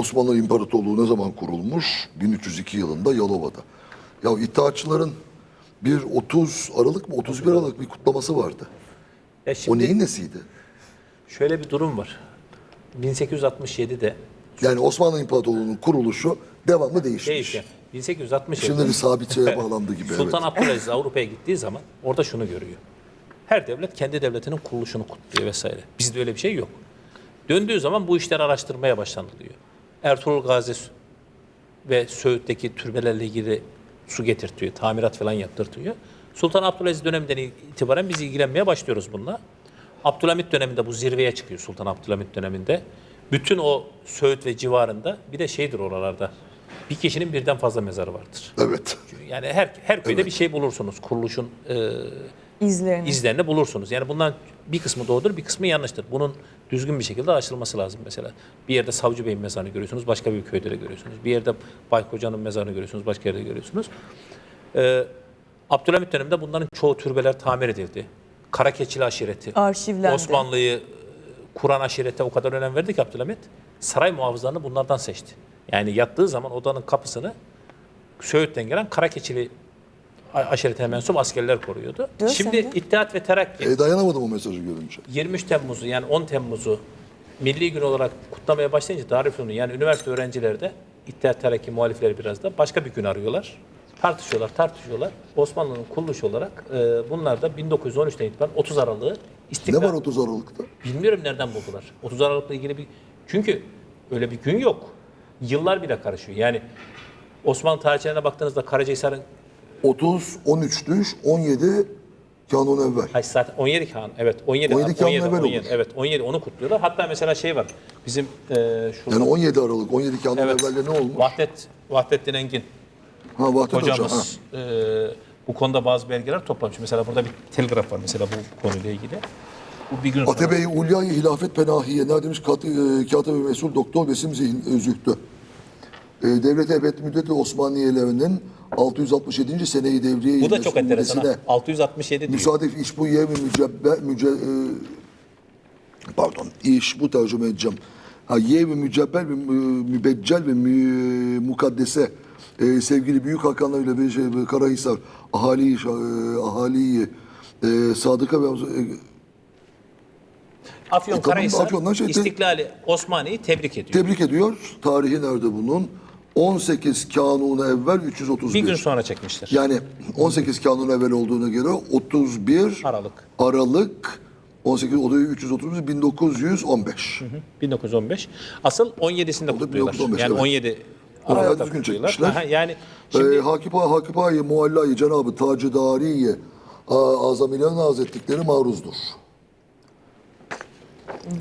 Osmanlı İmparatorluğu ne zaman kurulmuş? 1302 yılında Yalova'da. Ya İttihatçıların bir 30 Aralık mı 31 Aralık bir kutlaması vardı. Ya O şimdi neyin nesiydi? şöyle bir durum var. 1867'de Yani Osmanlı İmparatorluğu'nun kuruluşu devamlı değişmiş. değişken 1867'de Şimdi bir sabit şeye bağlandı gibi. Sultan evet. Abdülaziz Avrupa'ya gittiği zaman orada şunu görüyor. Her devlet kendi devletinin kuruluşunu kutluyor vesaire. Bizde öyle bir şey yok. Döndüğü zaman bu işler araştırmaya başlanılıyor. Ertuğrul Gazi ve Söğüt'teki türbelerle ilgili su getirtiyor, tamirat falan yaptırtıyor. Sultan Abdülaziz döneminden itibaren biz ilgilenmeye başlıyoruz bununla. Abdülhamit döneminde bu zirveye çıkıyor Sultan Abdülhamit döneminde. Bütün o Söğüt ve civarında bir de şeydir oralarda. Bir kişinin birden fazla mezarı vardır. Evet. Yani her her köyde bir şey bulursunuz. Kuruluşun e, İzlerini. izlerini bulursunuz. Yani bundan bir kısmı doğrudur, bir kısmı yanlıştır. Bunun düzgün bir şekilde aşılması lazım mesela. Bir yerde Savcı Bey'in mezarını görüyorsunuz, başka bir köyde de görüyorsunuz. Bir yerde Baykoca'nın mezarını görüyorsunuz, başka yerde görüyorsunuz. Ee, Abdülhamit döneminde bunların çoğu türbeler tamir edildi. Karakeçili aşireti, Arşivlendi. Osmanlı'yı e, kuran aşirete o kadar önem verdi ki Abdülhamit, saray muhafızlarını bunlardan seçti. Yani yattığı zaman odanın kapısını Söğüt'ten gelen Karakeçili aşiretine mensup askerler koruyordu. Diyor Şimdi sen de. İttihat ve Terakki E, dayanamadım o mesajı görünce. 23 Temmuz'u yani 10 Temmuz'u milli gün olarak kutlamaya başlayınca Darülfünun yani üniversite öğrencileri de İttihat Terakki muhalifleri biraz da başka bir gün arıyorlar. Tartışıyorlar, tartışıyorlar. Osmanlı'nın kuruluşu olarak e, bunlar da 1913'ten itibaren 30 Aralık'ı Ne istiklal... var 30 Aralık'ta? Bilmiyorum nereden buldular. 30 Aralık'la ilgili bir... Çünkü öyle bir gün yok. Yıllar bile karışıyor. Yani Osmanlı tarihçilerine baktığınızda Karacahisar'ın 30, 13 düş, 17 kanun evvel. Hayır zaten 17 kan. Evet 17. 17 Kanun evvel 17, olur. Evet 17 onu kutluyorlar. Hatta mesela şey var. Bizim e, şurada Yani 17 Aralık, 17 kanun Evet. evvelde ne olmuş? Vahdet Vahdettin Engin Ha Vahdet Hoca. Ha. hocamız e, bu konuda bazı belgeler toplamış. Mesela burada bir telgraf var mesela bu konuyla ilgili. Bu bir gün sonra. Atebe-i Hilafet Penahiye ne demiş? Kat, e, Katip-i Mesul Doktor Besim Zihin, e, Zühtü. E, Devlet Ebed Müddeti Osmaniyelerinin 667. seneyi devriye Bu da çok enteresan. ha. 667 diyor. Müsaadef iş bu yev mücebbe müce, e, pardon iş bu tercüme edeceğim. Ha yev mücebbel ve mü- mübeccel ve mü, mukaddese e, sevgili büyük hakanlar ile bir şey Karahisar ahali ahaliyi e, sadıka ve e, Afyon E, tamam Karahisar Afyon'dan şey- İstiklali Osmaniye'yi tebrik ediyor. tebrik ediyor. Tarihi nerede bunun? 18 kanunu evvel 331. bir gün sonra çekmişler. Yani 18 kanun evvel olduğuna göre 31 Aralık. Aralık 18 o da 331 1915. 1915. Asıl 17'sinde O da kutluyorlar. 1915, yani evet. 17 Oraya Aralık'ta düzgün kutluyorlar. çekmişler. Aha, yani şimdi Ee, Hakipa Hakipayı Muallayı Cenabı Tacı Dariye Azamilerin Hazretlikleri maruzdur.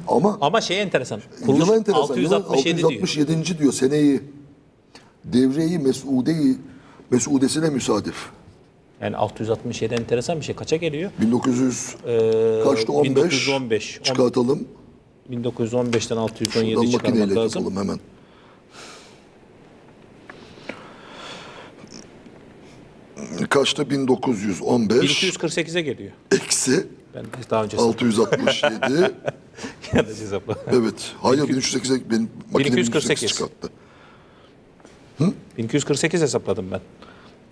Ama ama şey enteresan. Kuruluş yıla enteresan. Yıla 667 diyor. 667. diyor seneyi devreyi Mesude'yi Mesudesine müsadif. Yani 667 enteresan bir şey. Kaça geliyor? 1900 Ee, kaçtı 15 1915. çıkartalım. 1915'ten Şuradan 617 çıkarmak lazım. yapalım hemen. Kaçta 1915 1248'e geliyor. eksi Ben daha önce 667 yanlış hesapladım. evet. Hayır 1308'e benim makine 1248 1248 çıkarttı. 1248 hesapladım ben.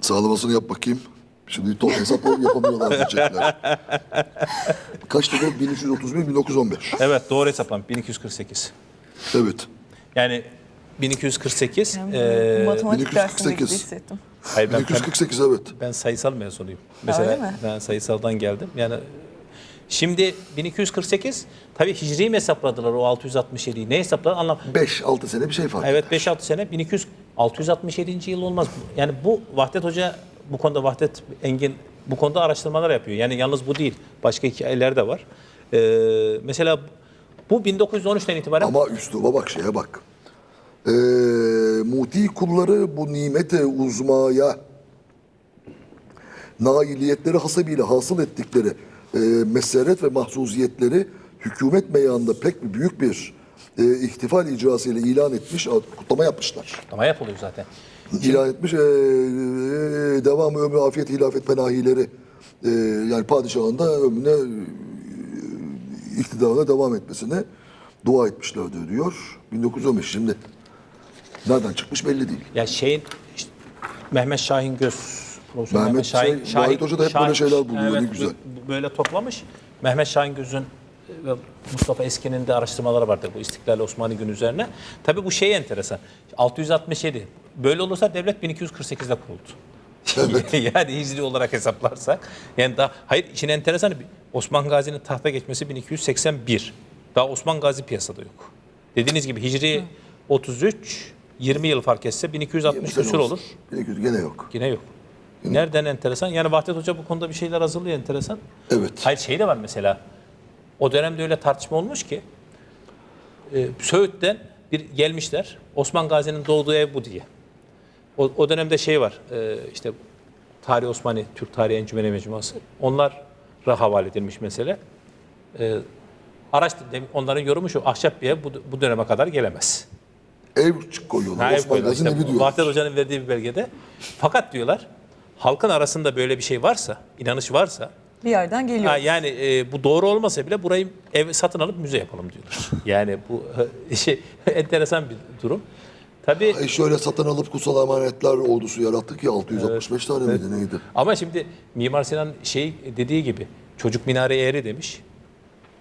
Sağlamasını yap bakayım. Şimdi to hesap yapamıyorlar diyecekler. Kaçta bu? 1331 1915. Evet doğru hesaplam 1248. Evet. Yani 1248 Yani eee, matematik 1248. dersinde gibi hissettim. hayır ben, ben, 1248 evet. ben sayısal mezunuyum. öyle Mesela mi? ben sayısaldan geldim. Yani şimdi 1248 tabii hicri mi hesapladılar o 667'yi? Ne hesapladılar anlam. 5-6 sene bir şey fark. Evet 5-6 sene 1200 667. yıl olmaz. Yani bu Vahdet Hoca bu konuda Vahdet Engin bu konuda araştırmalar yapıyor. Yani yalnız bu değil. Başka hikayeler de var. Ee, mesela bu 1913'ten itibaren Ama üsluba bak şeye bak. Ee, muti kulları bu nimete uzmaya nailiyetleri hasabıyla hasıl ettikleri e, meseret ve mahzuziyetleri hükümet meydanında pek büyük bir e, ihtifal icrasıyla ilan etmiş, kutlama yapmışlar. kutlama yapılıyor zaten. İlan etmiş, e, e, devamı ömrü afiyet hilafet penahileri e, yani padişahın da ömrüne e, iktidarına devam etmesine dua etmişlerdir diyor. 1915 şimdi Nereden çıkmış belli değil. Ya şeyin işte Mehmet Şahin Göz Profesör Mehmet Şey- Vahit Hoca da hep böyle şeyler buluyor, ne güzel. Böyle toplamış. Mehmet Şahin Göz'ün ve Mustafa Eski'nin de araştırmaları vardır bu İstiklal Osmanlı günü üzerine. Tabii bu şey enteresan. 667. Böyle olursa devlet 1248'de kuruldu. yani hicri olarak hesaplarsak. Yani daha hayır işin enteresanı Osman Gazi'nin tahta geçmesi 1281. Daha Osman Gazi piyasada yok. Dediğiniz gibi hicri 33 20 yıl fark etse 1260 20 sene küsur olur. 1200 gene yok. Yine yok. Nereden enteresan? Yani Vahdet Hoca bu konuda bir şeyler hazırlıyor enteresan. Evet. Hayır şey de var mesela. O dönemde öyle tartışma olmuş ki e, Söğüt'ten bir gelmişler. Osman Gazi'nin doğduğu ev bu diye. O, o dönemde şey var. e, işte Tarih Osmani, Türk Tarihi Encümeni Mecmuası. Onlara havale edilmiş mesele. E, araç onların yorumu şu. Ahşap bir ev bu, bu döneme kadar gelemez. Ev koyuyorlar. Ha, ev koyuyorlar. İşte. Vahdet Hoca'nın verdiği bir belgede. Fakat diyorlar halkın arasında böyle bir şey varsa, inanış varsa Bir yerden geliyor. ha, yani e, bu doğru olmasa bile burayı ev satın alıp müze yapalım diyorlar. Yani bu e, şey enteresan bir durum. Tabii E şöyle satın alıp kutsal emanetler ordusu yarattık ya 665 tane miydi neydi? ama şimdi Mimar Sinan şey dediği gibi çocuk minare eğri demiş.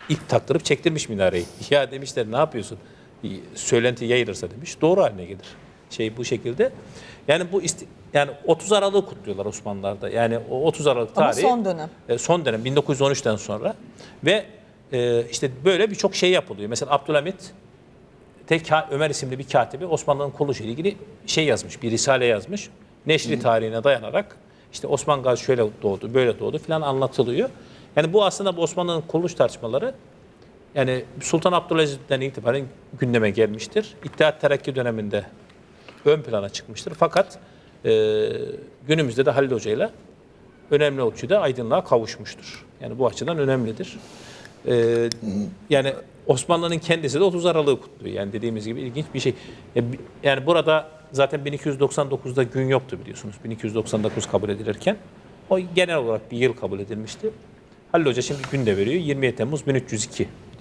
İp taktırıp çektirmiş minareyi. Ya demişler ne yapıyorsun? Söylenti yayılırsa demiş. Doğru haline gelir. Şey bu şekilde. Yani bu isti- yani 30 Aralık'ı kutluyorlar Osmanlılar'da. Yani o 30 Aralık Ama tarihi. son dönem. E, son dönem 1913'ten sonra ve e, işte böyle birçok şey yapılıyor. Mesela Abdülhamit tek Ömer isimli bir katibi Osmanlı'nın kuruluşu ile ilgili şey yazmış, bir risale yazmış. Neşri tarihine dayanarak işte Osman Gazi şöyle doğdu, böyle doğdu filan anlatılıyor. Yani bu aslında bu Osmanlı'nın kuruluş tartışmaları yani Sultan Abdülaziz'den itibaren gündeme gelmiştir. İttihat Terakki döneminde ön plana çıkmıştır. Fakat e, günümüzde de Halil Hoca ile önemli ölçüde aydınlığa kavuşmuştur. Yani bu açıdan önemlidir. E, yani Osmanlı'nın kendisi de 30 Aralık'ı kutluyor. Yani dediğimiz gibi ilginç bir şey. E, Yani burada zaten 1299'da gün yoktu biliyorsunuz. 1299 kabul edilirken o genel olarak bir yıl kabul edilmişti. Halil Hoca şimdi gün de veriyor. 27 Temmuz 1302.